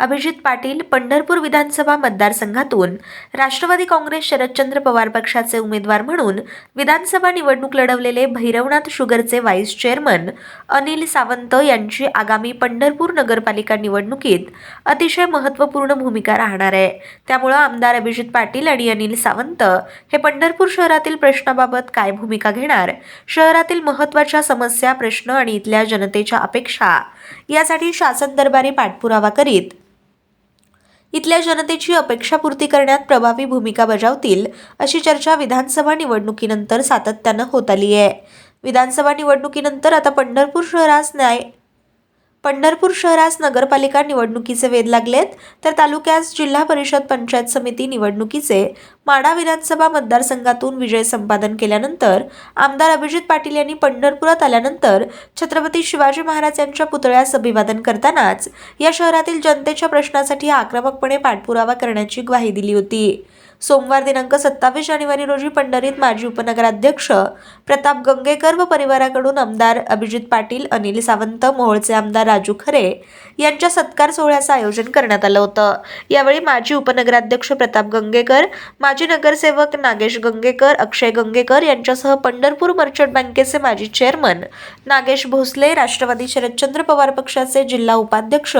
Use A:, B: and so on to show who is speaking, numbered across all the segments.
A: अभिजित पाटील पंढरपूर विधानसभा मतदारसंघातून. राष्ट्रवादी काँग्रेस शरदचंद्र पवार पक्षाचे उमेदवार म्हणून विधानसभा निवडणूक लढवलेले भैरवनाथ शुगरचे व्हाईस चेअरमन अनिल सावंत यांची आगामी पंढरपूर नगरपालिका निवडणुकीत अतिशय महत्त्वपूर्ण भूमिका राहणार आहे. त्यामुळं आमदार अभिजित पाटील आणि अनिल सावंत हे पंढरपूर शहरातील प्रश्नाबाबत काय भूमिका घेणार? शहरातील महत्त्वाच्या समस्या प्रश्न आणि इथल्या जनतेच्या अपेक्षा? यासाठी शासन दरबारी पाठपुरावा करीत इथल्या जनतेची अपेक्षापूर्ती करण्यात प्रभावी भूमिका बजावतील अशी चर्चा विधानसभा निवडणुकीनंतर सातत्यानं होत आली आहे विधानसभा निवडणुकीनंतर आता पंढरपूर शहरास न्याय पंढरपूर शहरास नगरपालिका निवडणुकीचे वेध लागलेत तर तालुक्यास जिल्हा परिषद पंचायत समिती निवडणुकीचे माडा विधानसभा मतदारसंघातून विजय संपादन केल्यानंतर आमदार अभिजित पाटील यांनी पंढरपुरात आल्यानंतर छत्रपती शिवाजी महाराज यांच्या पुतळ्यास अभिवादन करतानाच या शहरातील जनतेच्या प्रश्नासाठी आक्रमकपणे पाठपुरावा करण्याची ग्वाही दिली होती. सोमवार दिनांक सत्तावीस जानेवारी रोजी पंढरीत माजी उपनगराध्यक्ष प्रताप गंगेकर व परिवाराकडून आमदार अभिजित पाटील अनिल सावंत मोहोळचे आमदार राजू खरे यांच्या सत्कार सोहळ्याचं आयोजन करण्यात आलं होतं. यावेळी माजी उपनगराध्यक्ष प्रताप गंगेकर माजी नगरसेवक नागेश गंगेकर अक्षय गंगेकर यांच्यासह पंढरपूर मर्चंट बँकेचे माजी चेअरमन नागेश भोसले राष्ट्रवादी शरदचंद्र पवार पक्षाचे जिल्हा उपाध्यक्ष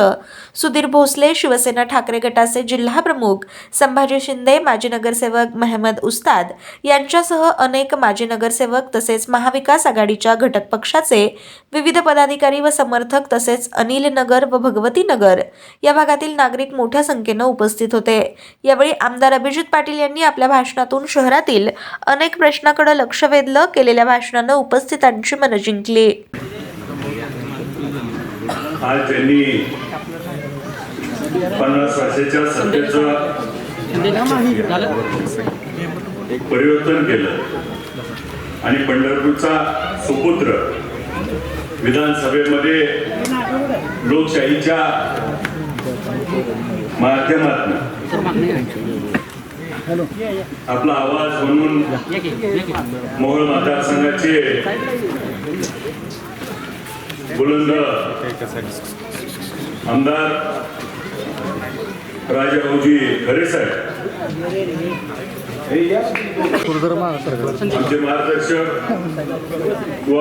A: सुधीर भोसले शिवसेना ठाकरे गटाचे जिल्हा प्रमुख संभाजी शिंदे माजी नगरसेवक मेहमद उस्ताद यांच्यासह अनेक माजी नगरसेवक तसेच महाविकास आघाडीच्या घटक पक्षाचे विविध पदाधिकारी व समर्थक तसेच अनिल नगर व भगवती नगर या भागातील नागरिक मोठ्या संख्येनं उपस्थित होते. यावेळी आमदार अभिजित पाटील यांनी आपल्या भाषणातून शहरातील अनेक प्रश्नाकडे लक्ष वेधलं केलेल्या भाषणानं उपस्थितांची मनं जिंकली.
B: आज त्यांनी पन्नास वर्षाच्या सत्तेचं परिवर्तन केलं. आणि पंढरपूरचा सुपुत्र विधानसभेमध्ये लोकशाहीच्या माध्यमातून आपला आवाज म्हणून मोहोळ मतदारसंघाचे बुलंद आमदार राजाभाऊजी खरे साहेब. आमचे मार्गदर्शक व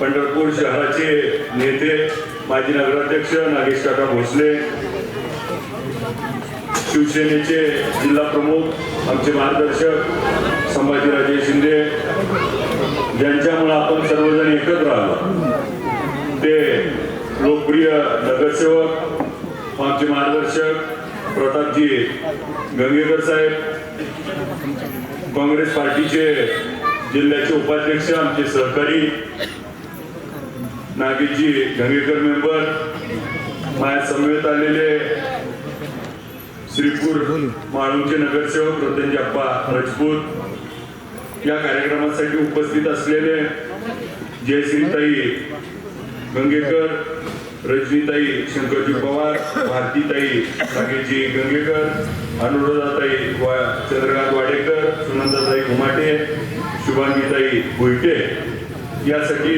B: पंढरपूर शहराचे नेते माजी नगराध्यक्ष नागेश काका भोसले शिवसेनेचे जिल्हा प्रमुख आमचे मार्गदर्शक संभाजीराजे शिंदे ज्यांच्यामुळे आपण सर्वजण एकत्र आलो. ते लोकप्रिय नगरसेवक आमचे मार्गदर्शक प्रतापजी गंगेकर साहेब काँग्रेस पार्टीचे जिल्ह्याचे उपाध्यक्ष आमचे सहकारी नागेशजी गंगेकर मेंबर माझ्या समवेत आलेले श्रीपूर माळूंचे नगरसेवक रतनजी अप्पा राजपूत या कार्यक्रमासाठी उपस्थित असलेले जयश्रीताई गंगेकर रजनीताई शंकरजी पवार भारतीताई नागेशजी गंगेकर अनुराधाताई वा चंद्रकांत वाडेकर सुनंदाताई घुमाटे शुभांगीताई भुईटे. यासाठी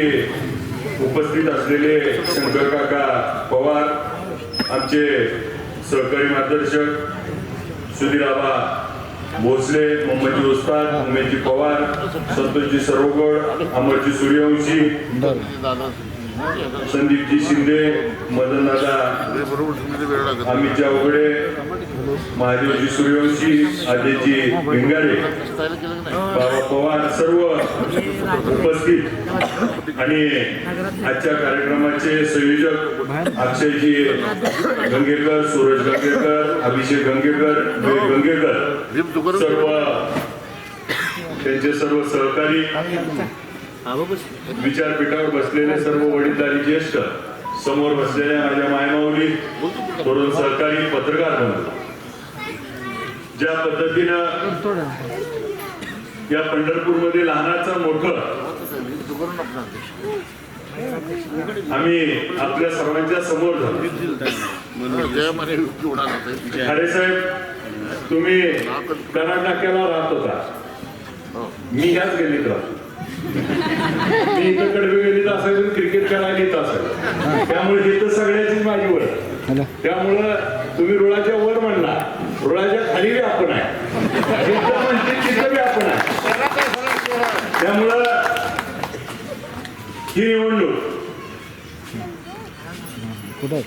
B: उपस्थित असलेले शंकर काका पवार आमचे सहकारी मार्गदर्शक सुधीराबा भोसले मोहम्मदजी उस्ताद उमेशजी पवार संतोषजी सरोगड अमरजी सूर्यवंशी संदीपजी शिंदे मदनदादा अमित जावगडे महादेवजी सूर्यवंशी अजयजी भिंगारे बाबा पवार सर्व उपस्थित. आणि आजच्या कार्यक्रमाचे संयोजक अक्षयजी गंगेकर सूरज गंगेकर अभिषेक गंगेकर गंगेकर सर्व त्यांचे सर्व सहकारी विचारपीठावर बसलेले सर्व वडीलधारी ज्येष्ठ समोर बसलेल्या माझ्या मायमाऊली तरुण सहकारी पत्रकार म्हणून. ज्या पद्धतीनं या पंढरपूरमध्ये लहानाचं मोठं आम्ही आपल्या सर्वांच्या समोर खरे साहेब तुम्ही कर्नाटकाला राहत होता. मी ह्याच गेली राहतो. मी इथं कडवे गल्लीत असायचो क्रिकेट खेळायला येत असायचो. त्यामुळे इथं सगळ्याचीच माझी ओळख त्यामुळं तुम्ही रुळाच्या वर म्हणला रुळाच्या खाली बी आपण आहे. जिथं म्हणते तिथं बी आपण आहे. त्यामुळं ही निवडणूक.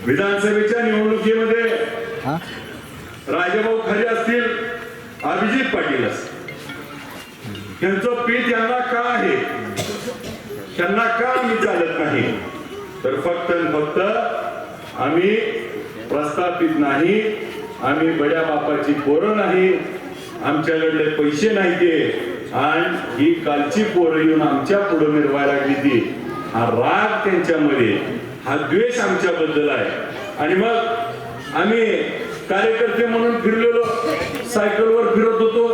B: विधानसभेच्या निवडणुकीमध्ये राजाभाऊ खरे असतील अभिजित पाटील असतील. त्यांचं पीठ यांना का आहे? त्यांना का आम्ही चालत नाही? तर फक्त फक्त आम्ही प्रस्थापित नाही आम्ही बड्या बापाची पोरं नाही आमच्याकडले पैसे नाही ते आणि ही कालची पोरं येऊन आमच्या पुढे मिरवायला लागली ती. हा राग त्यांच्यामध्ये हा द्वेष आमच्याबद्दल आहे. आणि मग आम्ही कार्यकर्ते म्हणून फिरलेलो सायकलवर फिरत होतो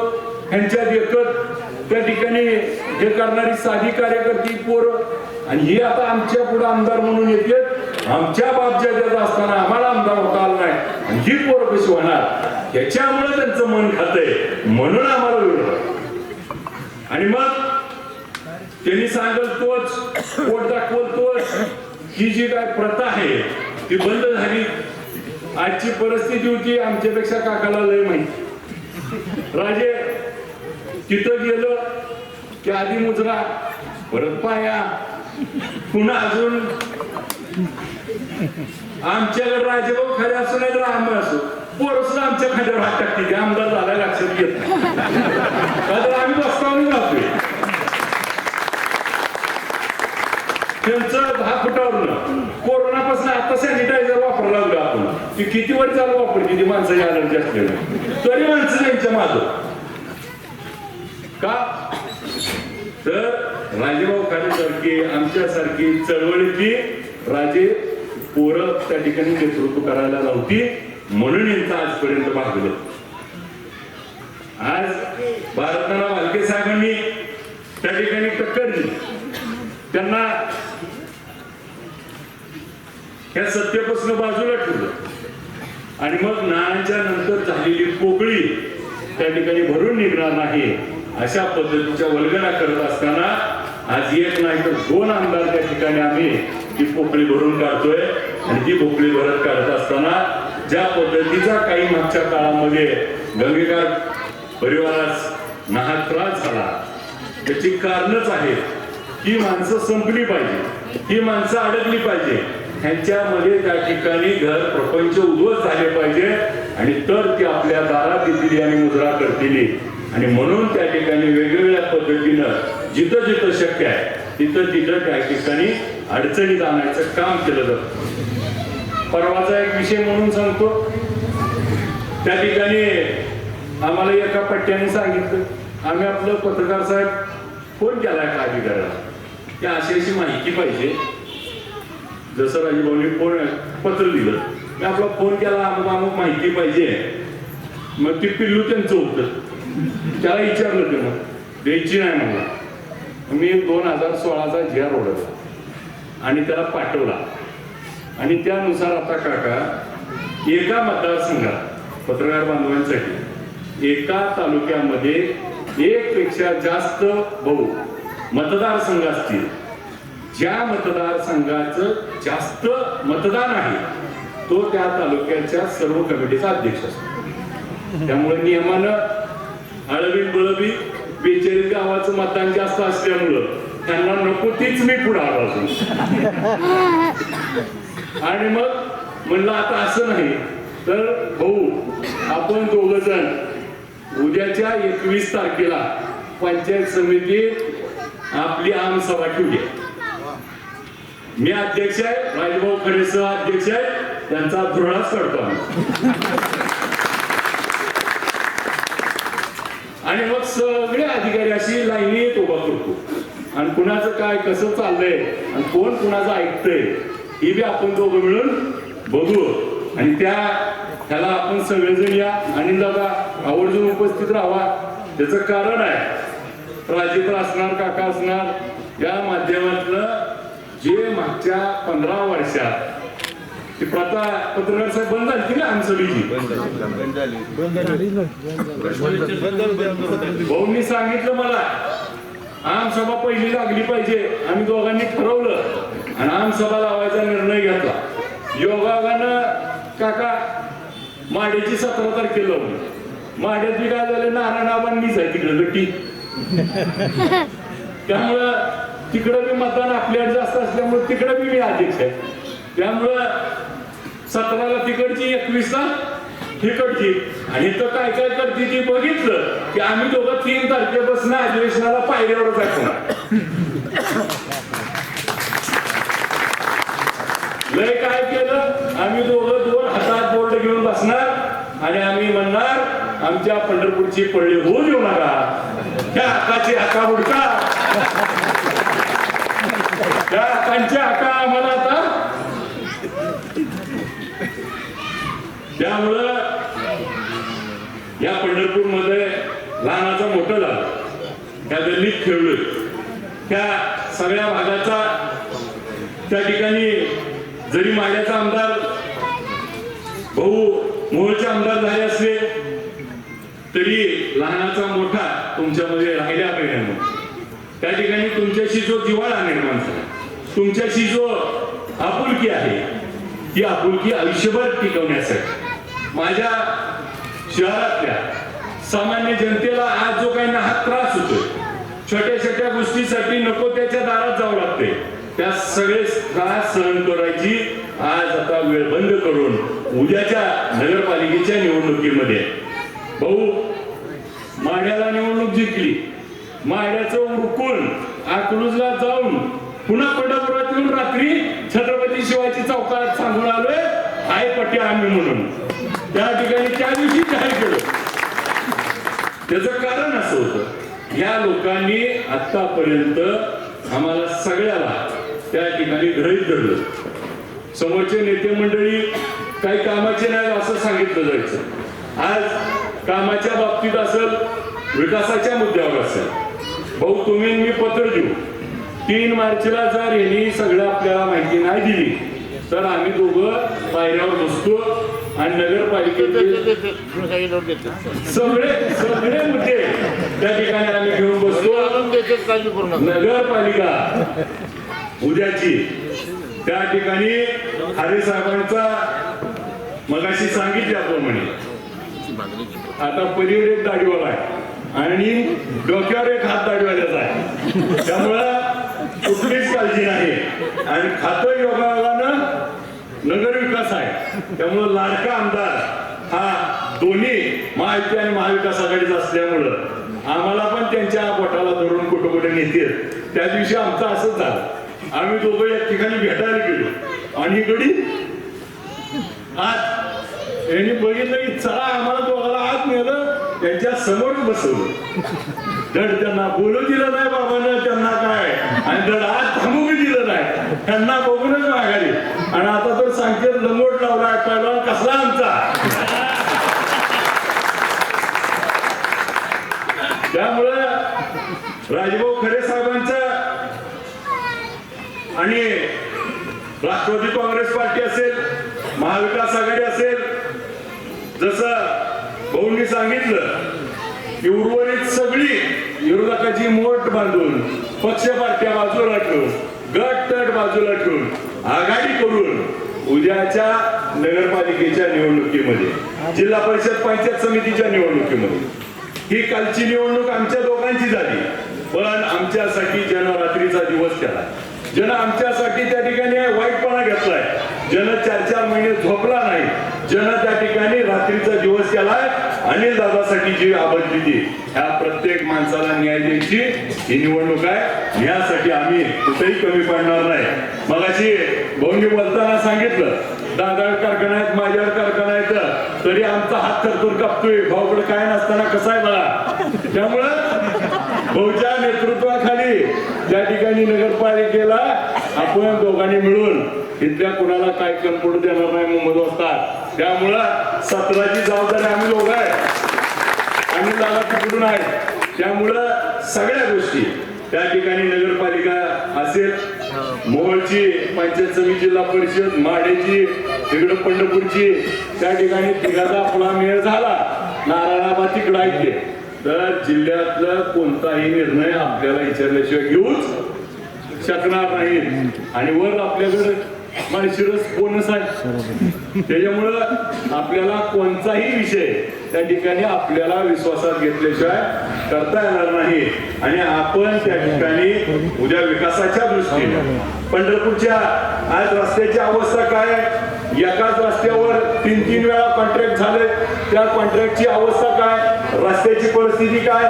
B: ह्यांच्यात एकच त्या ठिकाणी हे करणारी साधी कार्यकर्ती पोरं आणि ही आता आमच्या पुढे आमदार म्हणून येते आमच्या बापच्या ज्यात असताना आम्हाला आमदार होता आला नाही. आणि ही पोरं कशी होणार? ह्याच्यामुळे त्यांचं मन खातंय. म्हणून आम्हाला विरोध आणि मग त्यांनी सांगल तोच पोट दाखवल तोच. ही जी काय प्रथा आहे ती बंद झाली. आजची परिस्थिती होती आमच्यापेक्षा काकाला लय माहिती. राजे तिथं गेलं की आधी मुजरा परत पाया पुन्हा अजून. आमच्याकडे राजेभाऊ खरे असो नाही तर आम्ही असो. पोरं सुद्धा आमच्या खांद्यावर हात टाकते आमदार झाला लक्षात घेत नाही. आम्ही बसतावून जातोय. त्यांचं दहा फुटावरनं कोरोनापासून आता सॅनिटायझर वापरला लागलो आपण. की किती वर चालू वापर किती माणसं अलर्जी असलेली. तरी माणसं त्यांच्या माझं का? तर राजेभाऊ सारखी आमच्यासारखी चळवळीची राजे पोरं त्या ठिकाणी नेतृत्व करायला लावती म्हणून यांचं आजपर्यंत भागलं आज भारताला वालके साहेबांनी त्या ठिकाणी टक्कर दिली. त्यांना ह्या सत्तेपासून बाजूला ठेवलं. आणि मग नाण्याच्या नंतर झालेली पोकळी त्या ठिकाणी भरून निघणार नाही. अशा पद्धतीच्या वल्गना करत असताना आज एक नाही तर दोन आमदार त्या ठिकाणी आम्ही ती पोकळी भरून काढतोय आणि ती पोकळी भरत काढत असताना ज्या पद्धतीचा काही मागच्या काळामध्ये गंगेकार परिवारास नाहक त्रास झाला त्याची कारणच आहेत. ही माणसं संपली पाहिजे ही माणसं अडकली पाहिजे. ह्यांच्यामध्ये त्या ठिकाणी घर प्रपंच उद्ध्वस्त झाले पाहिजे आणि तर ते आपल्या दारात येतील आणि मुद्रा करतील. आणि म्हणून त्या ठिकाणी वेगवेगळ्या पद्धतीनं जिथं जिथं शक्य आहे तिथं तिथं त्या ठिकाणी अडचणीत आणायचं काम केलं जातं. परवाचा एक विषय म्हणून सांगतो. त्या ठिकाणी आम्हाला एका पट्ट्याने सांगितलं आम्ही आपलं पत्रकार साहेब फोन केलाय का अधिकाऱ्याला. की अशी अशी माहिती पाहिजे. जसं राजभाऊनी फोन पत्र दिलं मी आपला फोन केला अमुक अमुक माहिती पाहिजे. मग ती पिल्लू त्यांचं होतं. त्याला विचारलं ते मग. द्यायची नाही मला मी दोन हजार सोळाचा झिया ओढवला. आणि त्याला पाठवला. आणि त्यानुसार आता काका एका मतदारसंघात पत्रकार बांधवांसाठी एका तालुक्यामध्ये एक पेक्षा जास्त बहु मतदारसंघ असतील. ज्या मतदारसंघाचं जास्त मतदान आहे तो त्या तालुक्याच्या सर्व कमिटीचा अध्यक्ष असतो. त्यामुळे नियमानं आळवी बळबी बेचारी गावाचं मतदान जास्त असल्यामुळं त्यांना नको तीच मी पुढे आलो आणि मग म्हणलं आता असं नाही. तर भाऊ आपण दोघ जण उद्याच्या एकवीस तारखेला पंचायत समितीत आपली आमसभा ठेवूया. मी अध्यक्ष आहे राजभाऊ खरे अध्यक्ष आहे त्यांचा धुरळाच काढतो आम्ही आणि मग सगळे अधिकारी अशी लाईनीत उभा करतो. आणि कुणाचं काय कसं चाललंय आणि कोण कुणाचं ऐकतंय ही बी आपण दोघं मिळून बघू. आणि त्या त्याला आपण सगळेजण या. आणि दादा आवर्जून उपस्थित राहा. त्याचं कारण आहे राजेंद्र असणार काका असणार या माध्यमातलं जे मागच्या पंधरा वर्षात ती प्रथा पत्रकार साहेब बंद झाली की ना आमसभेची भाऊंनी सांगितलं मला आमसभा पहिली लागली पाहिजे. आम्ही दोघांनी ठरवलं आणि आमसभा लावायचा निर्णय घेतला. योगागानं काका माड्याची सतरा तारखेला लावली माड्यात बी काय झालं? नारायणाबांनीच आहे तिकडे गट्टी त्यामुळं तिकडं बी मतदान आपल्याकडे जास्त असल्यामुळे तिकडं बी मी अध्यक्ष आहे. त्यामुळं सतराला तिकडची एकवीसला तिकडची आणि तर काय काय करते ती बघितलं की आम्ही दोघं तीन तारखेपासून अधिवेशनाला पायऱ्यावर दाखवणार लय काय केलं? आम्ही दोघं दोन हातात बोर्ड घेऊन बसणार आणि आम्ही म्हणणार आमच्या पंढरपूरची पडली होऊ देऊ नका. त्या हाताची हाका उडका त्या हातांची हाका आम्हाला आता त्यामुळं या पंढरपूरमध्ये लहानाचा मोठं झाला त्या गल्लीत खेळलोय. त्या सगळ्या भागाचा त्या ठिकाणी जरी माड्याचा आमदार भाऊ मोहचे आमदार झाले असले तरी लहानाचा मोठा तुमच्यामध्ये राहिल्या पाहिजे त्या ठिकाणी तुमच्याशी जो जिवाळा निर्माण झाला तुमच्याशी जो आपुलकी आहे ती आपुलकी आयुष्यभर टिकवण्यासाठी. माझ्या शहरातल्या सामान्य जनतेला आज जो काही नाहक त्रास होतोय छोट्या छोट्या गोष्टीसाठी नको त्याच्या दारात जावं लागते त्या सगळे त्रास सहन करायची आज आता वेळ बंद करून उद्याच्या नगरपालिकेच्या निवडणुकीमध्ये. भाऊ माड्याला निवडणूक जिंकली. माड्याचं उरकून अकलूजला जाऊन पुन्हा पंढरपुरात येऊन रात्री छत्रपती शिवाजी चौकात सांगून आलोय आई पट्टे आम्ही म्हणून. त्या ठिकाणी त्या दिवशी जाहीर केलं. त्याचं कारण असं होतं या लोकांनी आतापर्यंत आम्हाला सगळ्याला त्या ठिकाणी ग्रहित धरलं. समोरचे नेते मंडळी काही कामाचे नाही असं सांगितलं जायचं. आज कामाच्या बाबतीत असेल विकासाच्या मुद्द्यावर असेल. भाऊ तुम्ही मी पत्र देऊ तीन मार्चला जर यांनी सगळं आपल्याला माहिती नाही दिली तर आम्ही दोघं पायऱ्यावर बसतो. आणि नगरपालिकेचे सगळे सगळे मुद्दे त्या ठिकाणी आम्ही घेऊन बसतो नगरपालिका उद्याची त्या ठिकाणी हरी साहेबांचा मगाशी सांगितल्याप्रमाणे आता पलीकडे एक दाढीवाला आहे आणि डोक्यावर एक हात दाढीवाल्याचा आहे. त्यामुळं कुठलीच काळजी नाही. आणि खातं योगायोगानं नगर विकास आहे. त्यामुळं लाडका आमदार हा दोन्ही महायुती आणि महाविकास आघाडीचा असल्यामुळं आम्हाला पण त्यांच्या पोटाला धरून कुठं कुठे नेतील त्या दिवशी आमचं असंच झालं. आम्ही दोघं या ठिकाणी भेटायला गेलो. आणि इकडे आज यांनी बघितलं की चला आम्हाला दोघाला आत नेलं त्यांच्या समोर बसवलं धड त्यांना बोलू दिलं नाही बाबानं त्यांना काय? आणि धड आज थांबू बी दिलं नाही त्यांना बघूनच माघारी. आणि आता तर सांगते लंगोट लावलाय पहिला कसला आमचा? त्यामुळं राजभाऊ खरे साहेबांचा आणि राष्ट्रवादी काँग्रेस पार्टी असेल महाविकास आघाडी असेल जसं भाऊंनी सांगितलं ही उर्वरित सगळी विरोधकाची मोठ बांधून पक्ष पार्ट्या बाजूला ठेवून गट तट बाजूला ठेवून आघाडी करून उद्याच्या नगरपालिकेच्या निवडणुकीमध्ये जिल्हा परिषद पंचायत समितीच्या निवडणुकीमध्ये. ही कालची निवडणूक आमच्या दोघांची झाली पण आमच्यासाठी जनरात्रीचा दिवस केला. ज्यानं आमच्यासाठी त्या ठिकाणी वाईटपणा घेतलाय. ज्यानं चार चार महिने झोपला नाही. ज्यानं त्या ठिकाणी रात्रीचा दिवस केलाय अनिल दादासाठी जी आबदली ती ह्या प्रत्येक माणसाला न्याय द्यायची ही निवडणूक आहे. यासाठी आम्ही कुठेही कमी पडणार नाही. मगाशी भाऊंनी बोलताना सांगितलं दादा कारखाना आहेत माझ्यावर कारखाना आहेत तरी आमचा हात थरथर कापतोय. भाऊकडे काय नसताना कसा आहे मला त्यामुळं भाऊच्या नेतृत्वाखाली ज्या ठिकाणी नगरपालिकेला आपण दोघांनी मिळून इथल्या कुणाला काय कम पडू देणार नाही मुंबई असतात. त्यामुळं सत्राची जबाबदारी आम्ही लोक आहे. आणि दादा तिकडून आहे. त्यामुळं सगळ्या गोष्टी त्या ठिकाणी नगरपालिका असेल मोहोळची पंचायत समिती जिल्हा परिषद माडेची तिकडं पंढरपूरची त्या ठिकाणी तिघाचा आपला मेळ झाला. नारायणाबाद तिकडं आहे तर जिल्ह्यातला कोणताही निर्णय आपल्याला विचारल्याशिवाय घेऊच शकणार नाही. आणि वर आपल्याकडे माळशिरस बोनस आहे. त्याच्यामुळं आपल्याला कोणताही विषय त्या ठिकाणी आपल्याला विश्वासात घेतल्याशिवाय करता येणार नाही. आणि आपण त्या ठिकाणी उद्या विकासाच्या दृष्टीने पंढरपूरच्या आज रस्त्याची अवस्था काय? एकाच रस्त्यावर तीन तीन वेळा कॉन्ट्रॅक्ट झाले. त्या कॉन्ट्रॅक्टची अवस्था काय? रस्त्याची परिस्थिती काय?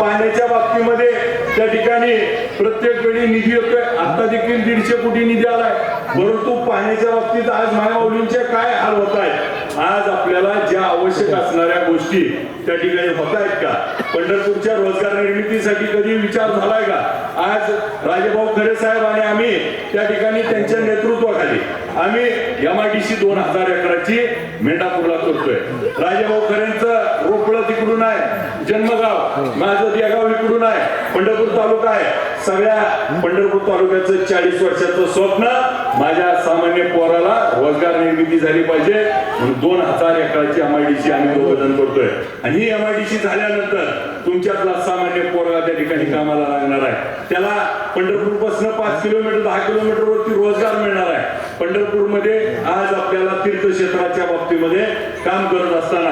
B: पाण्याच्या बाबतीमध्ये त्या ठिकाणी प्रत्येक वेळी निधी आता देखील दीडशे कोटी निधी आलाय. परंतु पाण्याच्या बाबतीत आज मायावलींचे काय हाल होत आहेत? आज आपल्याला ज्या आवश्यक असणाऱ्या गोष्टी त्या ठिकाणी होत आहेत का? पंढरपूरच्या रोजगार निर्मितीसाठी कधी विचार झालाय का? आज राजेभाऊ खरे साहेब आणि आम्ही त्या ठिकाणी त्यांच्या नेतृत्वाखाली आम्ही एमआयडीसी दोन हजार एकराची मेंढापूरला करतोय. राजेभाऊ खरेंचं रोपळ तिकडून आहे जन्मगाव. माझं देगाव इकडून आहे पंढरपूर तालुका आहे. सगळ्या पंढरपूर तालुक्याचं चाळीस वर्षाचं स्वप्न माझ्या सामान्य पोराला रोजगार निर्मिती झाली पाहिजे. म्हणून दोन हजार एकराची एमआयडीसी आम्ही दोघं करतोय. आणि ही एमआयडीसी झाल्यानंतर तुमच्यातला सामान्य पोरगा त्या ठिकाणी कामाला लागणार आहे. त्याला पंढरपूरपासून पाच किलोमीटर दहा किलोमीटर वरती रोजगार मिळणार आहे. पंढरपूरमध्ये आज आपल्याला तीर्थक्षेत्राच्या बाबतीमध्ये काम करत असताना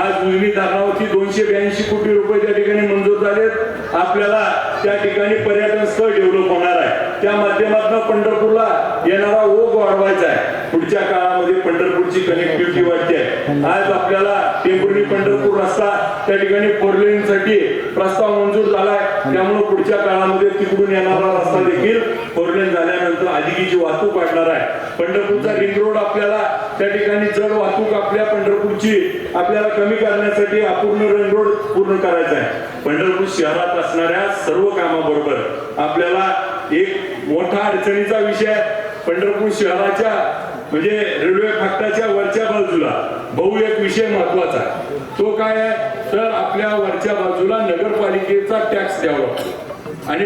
B: आज उजनी धरणावरती दोनशे ब्याऐंशी कोटी रुपये त्या ठिकाणी मंजूर झालेत. आपल्याला त्या ठिकाणी पर्यटन स्थळ डेव्हलप होणार आहे. त्या माध्यमातून पंढरपूरला येणारा ओघ वाढवायचा आहे. पुढच्या काळामध्ये पंढरपूरची कनेक्टिव्हिटी वाढते. आहे आज आपल्याला टेंभुर्णी पंढरपूर रस्ता त्या ठिकाणी फोरसाठी प्रस्ताव मंजूर झालाय. त्यामुळे पुढच्या काळामध्ये तिकडून येणारा रस्ता देखील फोर लेन झाल्यानंतर अधिकीची वाहतूक वाढणार आहे. पंढरपूरचा रिंग रोड आपल्याला त्या ठिकाणी जड वाहतूक आपल्या पंढरपूरची आपल्याला कमी करण्यासाठी अपूर्ण रिंग रोड पूर्ण करायचा आहे. पंढरपूर शहरात असणाऱ्या सर्व कामाबरोबर आपल्याला एक मोठा अडचणीचा विषय पंढरपूर शहराच्या म्हणजे रेल्वे फाटकाच्या वरच्या बाजूला. भाऊ एक विषय महत्त्वाचा आहे. तो काय आहे? तर आपल्या वरच्या बाजूला नगरपालिकेचा टॅक्स द्यावा लागतो. आणि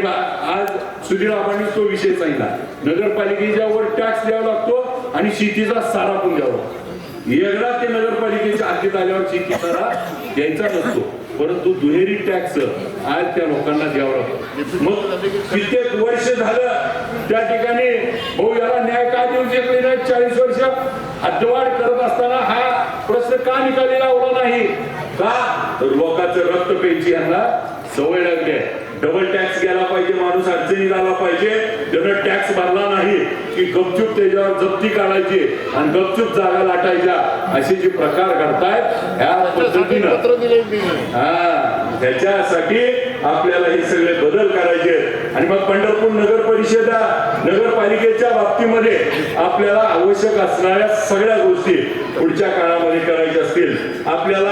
B: आज सुधीर आबांनी तो विषय सांगितला. नगरपालिकेच्या वर टॅक्स द्यावा लागतो आणि शेतीचा सारा पण द्यावा लागतो. एकदा ते नगरपालिकेच्या हद्दीत आल्यावर शेती सारा द्यायचा नसतो. परंतु दुहेरी टॅक्स आज त्या लोकांना द्यावा लागतो. मग कित्येक वर्ष झालं त्या ठिकाणी भाऊ याला न्याय का देऊ शकले नाही? चाळीस वर्ष हद्दवाढ करत असताना हा प्रश्न का निकाली लावला नाही? का? तर लोकांचं रक्त प्यायची यांना सवय लागली आहे. डबल टॅक्स गेला पाहिजे माणूस अडचणीत आला पाहिजे. त्यानं टॅक्स भरला नाही की गपचूप त्याच्यावर जप्ती काढायची आणि गपचूप जागा लाटायच्या असे जे प्रकार घडतायत ह्या पद्धतीनं. हा त्याच्यासाठी आपल्याला हे सगळे बदल करायचे आणि मग पंढरपूर नगर परिषदा नगरपालिकेच्या बाबतीमध्ये आपल्याला आवश्यक असणाऱ्या सगळ्या गोष्टी पुढच्या काळामध्ये करायच्या असतील. आपल्याला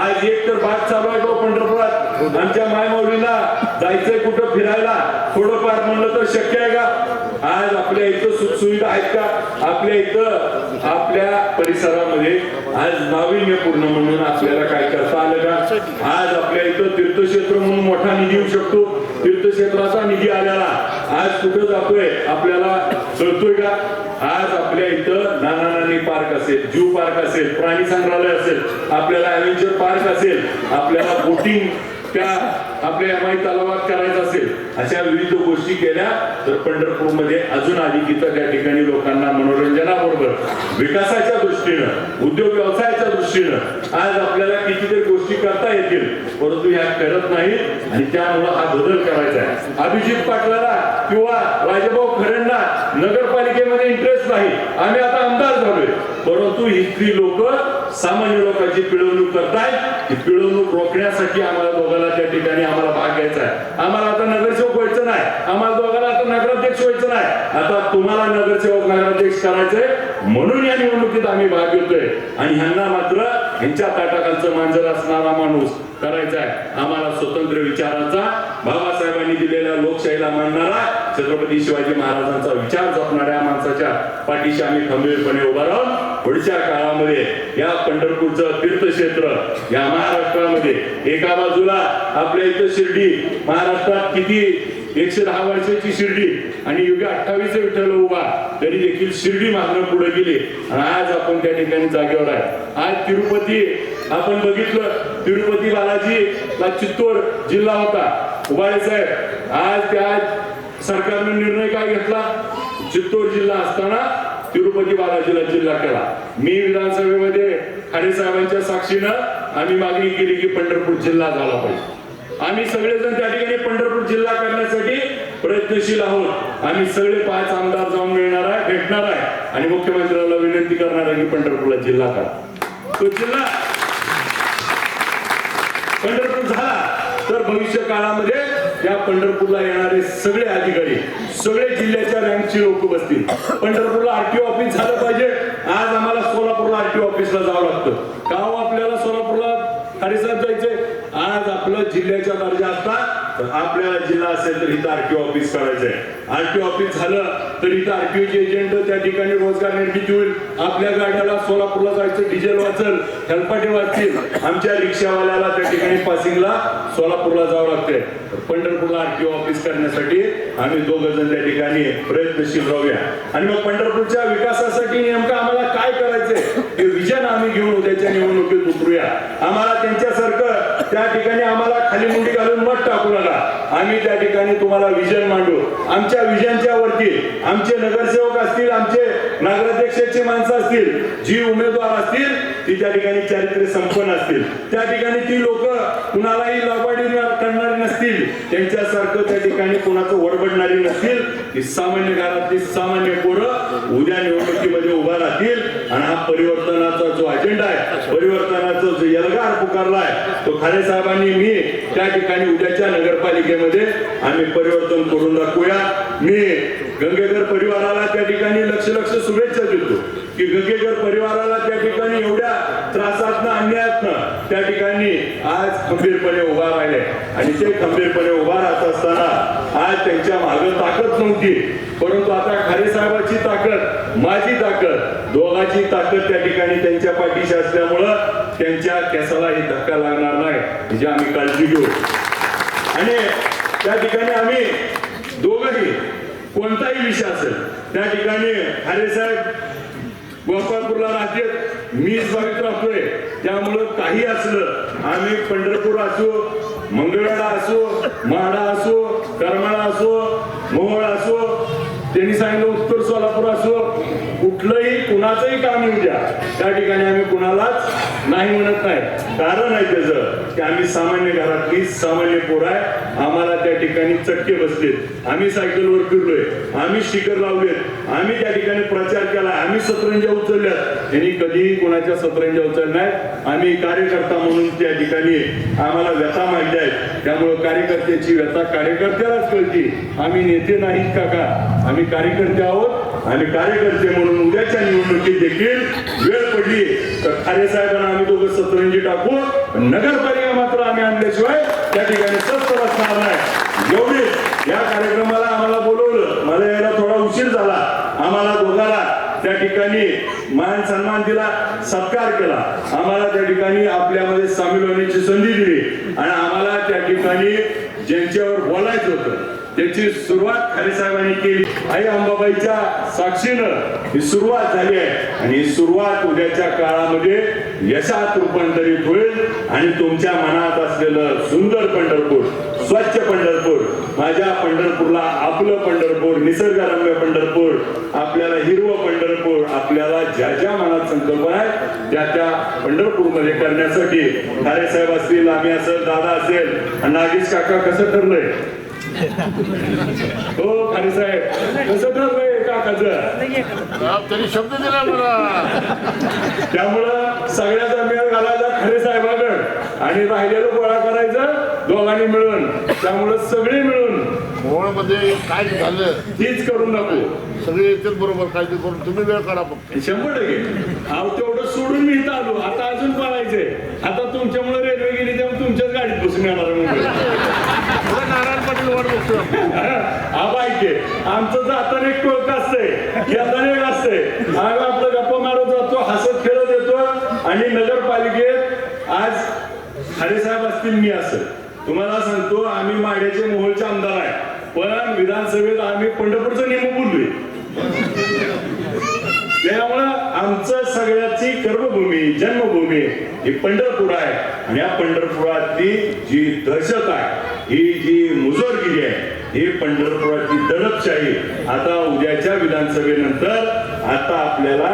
B: आज एक तर बाग चालू आहे तो पंढरपुरात. आमच्या मायमाऊलीला जायचंय कुठं फिरायला? थोडंफार म्हणलं तर शक्य आहे का? आज आपल्या इथं सुखसुविधा आहेत का? आपल्या इथं आपल्या परिसरामध्ये आज नाविन्यपूर्ण म्हणून आपल्याला काय करता आलं का? आज आपल्या इथं तीर्थक्षेत्र म्हणून मोठा निधी येऊ शकतो तीर्थक्षेत्राचा निधी आलेला. आज कुठं जातोय? आपल्याला कळतोय का? आज आपल्या इथं नाना नानी पार्क असेल जू पार्क असेल प्राणी संग्रहालय असेल आपल्याला ॲव्हेंचर पार्क असेल आपल्याला बोटिंग त्या आपल्या एमाई तलावात करायचा असेल अशा विविध गोष्टी केल्या तर पंढरपूरमध्ये अजून अधिक इतर त्या ठिकाणी लोकांना मनोरंजनाबरोबर विकासाच्या दृष्टीनं उद्योग व्यवसायाच्या दृष्टीनं आज आपल्याला कितीतरी गोष्टी करता येतील परंतु ह्या करत नाहीत आणि त्यामुळं हा बदल करायचा आहे. अभिजित पाटलाला किंवा राजाभाऊ खरेंना नगरपालिकेमध्ये इंटरेस्ट नाही. आम्ही आता आमदार झालोय. परंतु इथली लोक सामान्य लोकांची पिळवणूक करतायत. ती पिळवणूक रोखण्यासाठी आम्हाला दोघांना त्या ठिकाणी आम्हाला भाग घ्यायचा आहे. आम्हाला आता नगरसेवक व्हायचं नाही. आम्हाला दोघांना आता नगराध्यक्ष व्हायचं नाही. आता तुम्हाला नगरसेवक नगराध्यक्ष करायचंय. म्हणून या निवडणुकीत आम्ही भाग घेतोय. आणि ह्यांना मात्र ह्यांच्या ताटाकांचं मांजर असणारा माणूस करायचा आहे आम्हाला स्वतंत्र विचारांचा बाबासाहेबांनी दिलेल्या लोकशाहीला मानणारा छत्रपती शिवाजी महाराजांचा विचार जपणाऱ्या माणसाच्या पाठीशी आम्ही खंबीरपणे उभा राहून पुढच्या काळामध्ये या पंढरपूरचं तीर्थक्षेत्र या महाराष्ट्रामध्ये एका बाजूला आपल्या इथं शिर्डी महाराष्ट्रात किती एकशे दहा वर्षाची शिर्डी आणि युगे अठ्ठावीस विठ्ठल उभा तरी देखील शिर्डी मागणं पुढे गेली. आणि आज आपण त्या ठिकाणी जागेवर आहे. आज तिरुपती आपण बघितलं तिरुपती बालाजी ला चित्तोड जिल्हा होता. उभाळे साहेब आज त्या सरकारने निर्णय काय घेतला? चित्तूर जिल्हा असताना तिरुपती बालाजीला जिल्हा केला. मी विधानसभेमध्ये खाडे साहेबांच्या साक्षीनं आम्ही मागणी केली की पंढरपूर जिल्हा झाला पाहिजे. आम्ही सगळेजण त्या ठिकाणी पंढरपूर जिल्हा करण्यासाठी प्रयत्नशील आहोत. आम्ही सगळे पाच आमदार जाऊन मिळणार आहे भेटणार आहे. आणि मुख्यमंत्र्याला विनंती करणार आहे की पंढरपूरला जिल्हा करा. तो जिल्हा पंढरपूर झाला. तर भविष्य काळामध्ये या पंढरपूरला येणारे सगळे अधिकारी सगळे जिल्ह्याच्या रँकची लोक बसतील पंढरपूरला आरटीओ ऑफिस झालं पाहिजे. आज आम्हाला सोलापूरला आरटीओ ऑफिसला जावं लागतं. का हो आपल्याला सोलापूरला? खारीसाहेब जायचंय आज आपलं जिल्ह्याच्या दर्जा असता आपल्याला जिल्हा असेल तर इथं आरटीओ ऑफिस करायचंय. आरटीओ ऑफिस झालं तर इथं आरटीओचे एजंट त्या ठिकाणी रोजगार निर्मिती होईल. आपल्या गाड्याला सोलापूरला जायचं डिझेल वाचल हेल्पाटे वाचतील. आमच्या रिक्षावाल्याला त्या ठिकाणी पासिंगला सोलापूरला जावं लागतंय. पंढरपूरला आरटीओ ऑफिस करण्यासाठी आम्ही दोघ जण त्या ठिकाणी प्रयत्नशील राहूया. आणि मग पंढरपूरच्या विकासासाठी नेमकं आम्हाला काय करायचंय? हे विजन आम्ही घेऊन उद्याच्या निवडणुकीत उतरूया. आम्हाला त्यांच्यासारखं त्या ठिकाणी आम्हाला खाली मुंडी घालून मत टाकू नका. आम्ही त्या ठिकाणी तुम्हाला विजन मांडू. आमच्या विजनच्या वरती आमचे नगरसेवक असतील आमचे नगराध्यक्षाचे माणसं असतील जी उमेदवार असतील ती त्या ठिकाणी चारित्र्य संपन्न असतील. त्या ठिकाणी ती लोक कुणालाही लबाडी करणारी नसतील त्यांच्यासारखं त्या ठिकाणी कोणाचं वडबडणारी नसतील ती सामान्य घरातली सामान्य पोरं उद्या निवडणुकीमध्ये उभा राहतील. आणि हा परिवर्तनाचा जो अजेंडा आहे परिवर्तनाचा जो यलगार पुकारलाय तो खारे साहेबांनी मी त्या ठिकाणी उद्याच्या नगरपालिकेमध्ये आम्ही परिवर्तन करून दाखवूया. मी गंगेकर परिवाराला त्या ठिकाणी लक्ष लक्ष शुभेच्छा देतो. की गंगेकर परिवाराला त्या ठिकाणी एवढ्या त्रासातनं अन्यायातनं त्या ठिकाणी आज खंबीरपणे उभा राहिले. आणि ते खंबीरपणे उभा राहत असताना आज त्यांच्या मागे ताकद नव्हती. परंतु आता खारे साहेबाची ताकद माझी ताकद दोघांची ताकद त्या ठिकाणी त्यांच्या पाठीशी असल्यामुळं त्यांच्या केसालाही धक्का लागणार नाही. याची आम्ही काळजी घेऊ. आणि त्या ठिकाणी आम्ही दोघही कोणताही विषय असेल त्या ठिकाणी अरे साहेब गोपाळपूरला राहते मी बघित राहतोय. त्यामुळं काही असलं आम्ही पंढरपूर असो मंगळवाडा असो माडा असो करमाळा असो मोहळ असो त्यांनी सांगितलं उत्तर सोलापूर असो कुठलंही कुणाचंही काम येऊ द्या. त्या ठिकाणी आम्ही कुणालाच नाही म्हणत नाही. कारण आहे त्याचं की आम्ही सामान्य घरातली सामान्य पोर आहे. आम्हाला त्या ठिकाणी चटके बसलेत. आम्ही सायकलवर फिरलोय. आम्ही स्टिकर लावलेत. आम्ही त्या ठिकाणी प्रचार केला आम्ही सतरंजा उचलल्यात. यांनी कधीही कुणाच्या सतरंजा उचलल्या नाहीत. आम्ही कार्यकर्ता म्हणून त्या ठिकाणी आम्हाला व्यथा माहिती आहेत. त्यामुळं कार्यकर्त्याची व्यथा कार्यकर्त्यालाच कळती. आम्ही नेते नाहीत काका. आम्ही कार्यकर्ते आहोत. आणि कार्यकर्ते म्हणून उद्याच्या निवडणुकीत देखील वेळ पडली. तर खारे साहेबांना आम्ही दोघं सतरंजी टाकू. नगरपालिका मात्र आम्ही आणल्याशिवाय त्या ठिकाणी स्वस्त बसणार नाही. एवढी या कार्यक्रमाला आम्हाला बोलवलं. मला यायला थोडा उशीर झाला. आम्हाला दोघाला त्या ठिकाणी मान सन्मान दिला सत्कार केला. आम्हाला त्या ठिकाणी आपल्यामध्ये सामील होण्याची संधी दिली. आणि आम्हाला त्या ठिकाणी ज्यांच्यावर बोलायचं होतं त्याची सुरुवात खाली साहेबांनी केली. आई अंबाबाईच्या साक्षीनं ही सुरुवात झाली आहे. आणि ही सुरुवात उद्याच्या काळामध्ये यशात रूपांतरित होईल. आणि तुमच्या मनात असलेलं सुंदर पंढरपूर स्वच्छ पंढरपूर माझ्या पंढरपूरला आपलं पंढरपूर निसर्गरम्य पंढरपूर आपल्याला हिरवं पंढरपूर आपल्याला ज्या ज्या मनात संकल्प आहे त्या त्या पंढरपूरमध्ये करण्यासाठी खारे साहेब असतील आम्ही असेल दादा असेल आणि नागेश काका कसं ठरलंय? हो खारे साहेब. कसं ठरलंय काकाचं.
C: त्यांनी शब्द दिला मला.
B: त्यामुळं सगळ्याचा मेळ घालायचा खरे साहेबाकडे. आणि राहिलेलं गोळा करायचं दोघांनी मिळून. त्यामुळं सगळे मिळून.
C: मोहळमध्ये काय झालं?
B: तीच करू नको.
C: सगळे येतात बरोबर काळजी करून. तुम्ही वेळ काढा फक्त.
B: शंभर टक्के. अहो तेवढं सोडून मी इथं आलो. आता अजून पळायचंय आता तुमच्यामुळे रेल्वे गेली तेव्हा तुमच्याच गाडीत बसून येणार
C: नारायण पाटील वर बघतो
B: हा आमचं जाताना एक टोक असतंय येताना एक असतंय. आम्ही आपलं गप्पा मारत जातो हसत खेळत येतो आणि नगरपालिकेत आज खाडे साहेब असतील मी असं तुम्हाला सांगतो आम्ही माड्याचे मोहोळचे आमदार आहे. पण विधानसभेत आम्ही पंढरपूरचं नेमू बोललोय. त्यामुळं आमचं सगळ्याची कर्मभूमी जन्मभूमी ही पंढरपूर आहे. आणि या पंढरपुरातली जी दहशत आहे ही जी मुजोरगिरी आहे ही पंढरपुराची दडपशाही आता उद्याच्या विधानसभेनंतर आता आपल्याला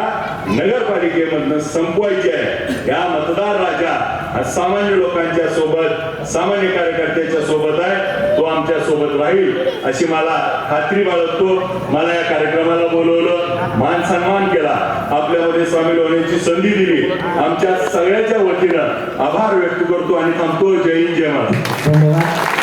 B: नगरपालिकेमधनं संपवायची आहे. या मतदार राजा हा सामान्य लोकांच्या सोबत सामान्य कार्यकर्त्याच्या सोबत आहे तो आमच्यासोबत राहील अशी मला खात्री बाळगतो. मला या कार्यक्रमाला बोलवलं मान सन्मान केला. आपल्यामध्ये सामील होण्याची संधी दिली. आमच्या सगळ्याच्या वतीनं आभार व्यक्त करतो आणि थांबतो. जय हिंद जय महाराज